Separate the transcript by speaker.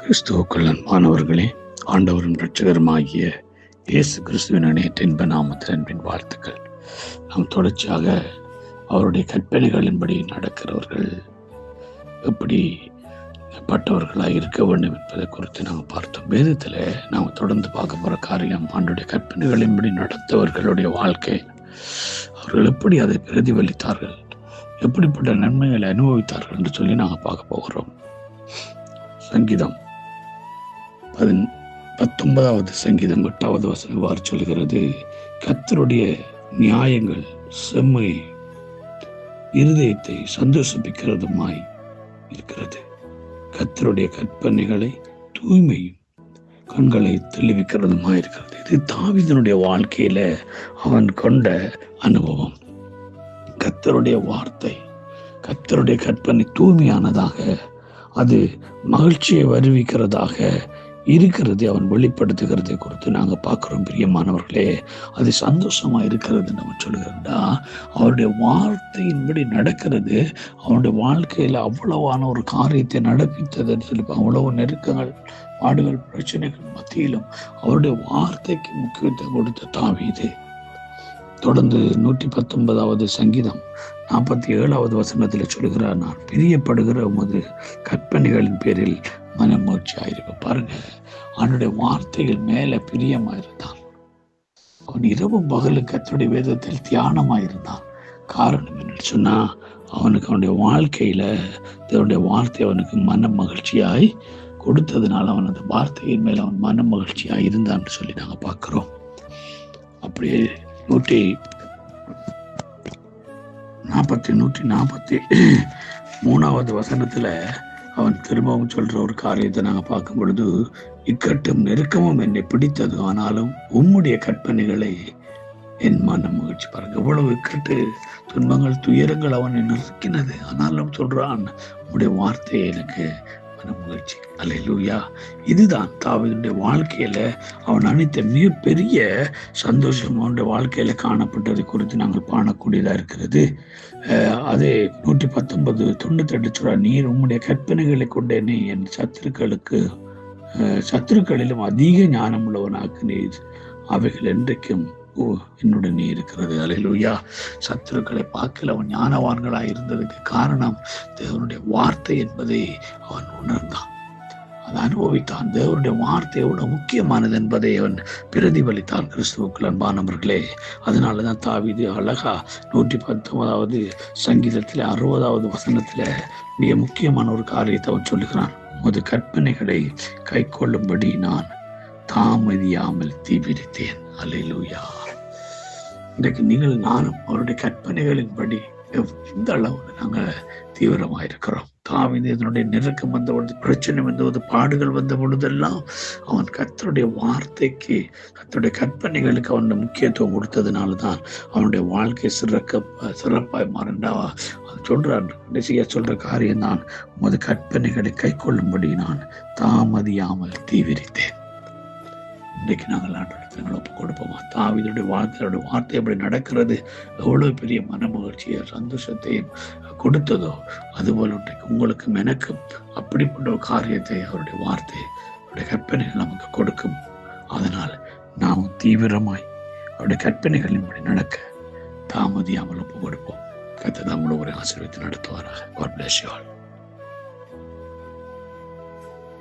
Speaker 1: கிறிஸ்துவுக்குள் அன்பானவர்களே ஆண்டவரும் ரட்சகருமாகிய இயேசு கிறிஸ்துவின் இணையற்ற இன்ப நாமத்தில் அன்பின் வாழ்த்துக்கள். நாம் தொடர்ச்சியாக அவருடைய கற்பனைகளின்படி நடக்கிறவர்கள் எப்படி பட்டவர்களாக இருக்க வேண்டும் என்பதை குறித்து நாம் பார்த்தோம். வேதத்தில் நாம் தொடர்ந்து பார்க்க போகிற காரியம் ஆண்டுடைய கற்பனைகளின்படி நடத்தவர்களுடைய வாழ்க்கை. அவர்கள் எப்படி அதை பிரதிபலித்தார்கள்? எப்படிப்பட்ட நன்மைகளை அனுபவித்தார்கள் என்று சொல்லி நாங்கள் பார்க்க போகிறோம். சங்கீதம் அதன் பத்தொன்பதாவது சங்கீதம் எட்டாவது வசனம் இவ்வாறு சொல்கிறது கத்தருடைய நியாயங்கள் செம்மை இருதயத்தை சந்தோஷிப்பிக்கிறதுமாய் இருக்கிறது. கத்தருடைய கற்பனைகளை தூய்மையும் கண்களை தெளிவிக்கிறதுமாய் இருக்கிறது. இது தாவிதனுடைய வாழ்க்கையில அவன் கொண்ட அனுபவம். கத்தருடைய வார்த்தை கத்தருடைய கற்பனை தூய்மையானதாக அது மகிழ்ச்சியை வருவிக்கிறதாக இருக்கிறது அவன் வெளிப்படுத்துகிறதை குறித்து நாங்கள் பார்க்குறோம் பிரியமானவர்களே. அது சந்தோஷமாக இருக்கிறது நம்ம சொல்லுகிறோம்டா அவருடைய வார்த்தையின்படி நடக்கிறது. அவனுடைய வாழ்க்கையில் அவ்வளவான ஒரு காரியத்தை நடப்பித்ததுன்னு சொல்லி அவ்வளவு நெருக்கங்கள் பாடுகள் பிரச்சனைகள் மத்தியிலும் அவருடைய வார்த்தைக்கு முக்கியத்துவம் கொடுத்த தாவீது தொடர்ந்து நூற்றி பத்தொன்பதாவது சங்கீதம் நாற்பத்தி ஏழாவது வசனத்தில் சொல்கிறார் நான் பிரியப்படுகிற உமது கற்பனைகளின் பேரில் மனமூர்ச்சியாயிருக்க பாருங்க அவனுடைய வார்த்தைகள் மேல பிரியமாயிருந்தான். அவன் இரவும் பகலும் கத்துடைய வேதத்தில் தியானமாயிருந்தான். காரணம் என்னன்னு சொன்னா அவனுக்கு அவனுடைய வாழ்க்கையில தன்னுடைய வார்த்தை அவனுக்கு மன மகிழ்ச்சியாய் கொடுத்ததுனால அவன் அந்த வார்த்தையின் மேல அவன் மன மகிழ்ச்சியாய் இருந்தான்னு சொல்லி நாங்க பார்க்கிறோம். அப்படியே நூற்றி நாற்பத்தி நூற்றி நாற்பத்தி மூணாவது வசனத்துல அவன் திரும்பவும் சொல்ற ஒரு காரியத்தை நாங்க பார்க்கும் பொழுது இக்கட்டும் நெருக்கமும் என்னை பிடித்தது. ஆனாலும் உம்முடைய கற்பனைகளை என் மனம் மகிழ்ச்சி பாருங்க. எவ்வளவு இக்கட்டு துன்பங்கள் துயரங்கள் அவனை நெருக்கினது. ஆனாலும் சொல்றான் உடைய வார்த்தையை எனக்கு மன முயற்சி. அல்லா இதுதான் தாவிதனுடைய வாழ்க்கையில அவன் அனைத்த மிகப்பெரிய சந்தோஷம் அவனுடைய வாழ்க்கையில காணப்பட்டதை குறித்து நாங்கள் காணக்கூடியதா இருக்கிறது. அதே நூற்றி பத்தொன்பது தொண்ணூத்தி எட்டு சொல்ற நீர் உம்முடைய கற்பனைகளை கொண்ட நீ என் சத்துருக்களுக்கு சத்துருக்களிலும் அதிக ஞானம் உள்ளவனாக்கு நீர் அவைகள் என்றைக்கும் ஓ என்னுடனே இருக்கிறது அலையிலுயா. சத்துருக்களை பார்க்கல அவன் ஞானவான்களா இருந்ததுக்கு காரணம் தேவனுடைய வார்த்தை என்பதை அவன் உணர்ந்தான். அதை அனுபவித்தான். தேவனுடைய வார்த்தையோட முக்கியமானது என்பதை அவன் பிரதிபலித்தான் கிறிஸ்துவுக்கள் அன்பானவர்களே அதனாலதான் தாவிது அழகா நூற்றி பத்தொன்பதாவது சங்கீதத்தில் அறுபதாவது வசனத்துல மிக முக்கியமான ஒரு காரியத்தை அவன் சொல்லுகிறான். உமது கற்பனைகளை கை கொள்ளும்படி நான் தாமதியாமல் தீவிரித்தேன். அலையிலூயா. இன்றைக்கு நீங்கள் நானும் அவருடைய கற்பனைகளின்படி எந்த அளவு நாங்கள் தீவிரமாக இருக்கிறோம் தாவின் இதனுடைய நெருக்கம் வந்த பொழுது பிரச்சனை வந்த பொழுது பாடுகள் வந்த பொழுதெல்லாம் அவன் கத்தருடைய வார்த்தைக்கு கத்தருடைய கற்பனைகளுக்கு அவன் முக்கியத்துவம் கொடுத்ததுனால தான் அவனுடைய வாழ்க்கை சிறக்க சிறப்பாய் மாறண்டா. சொல்றான் கடைசியா சொல்ற காரியம் தான் உமது கற்பனைகளை கை கொள்ளும்படி நான் தாமதியாமல் தீவிரித்தேன். இன்றைக்கு நாங்கள் ஆண்டவர்கள் ஒப்பு கொடுப்போமா. தாவிதனுடைய வார்த்தையோட வார்த்தை எப்படி நடக்கிறது. எவ்வளவு பெரிய மன மகிழ்ச்சியை சந்தோஷத்தையும் கொடுத்ததோ அதுபோல் இன்றைக்கு உங்களுக்கும் எனக்கும் அப்படிப்பட்ட ஒரு காரியத்தை அவருடைய வார்த்தை அவருடைய கற்பனைகள் நமக்கு கொடுக்கும். அதனால் நாம் தீவிரமாய் அவருடைய கற்பனைகளின்படி நடக்க தாமதியாமல் ஒப்பு கொடுப்போம் கத்தை நம்மள ஒரு ஆசீர்வத்தை நடத்துவாராக.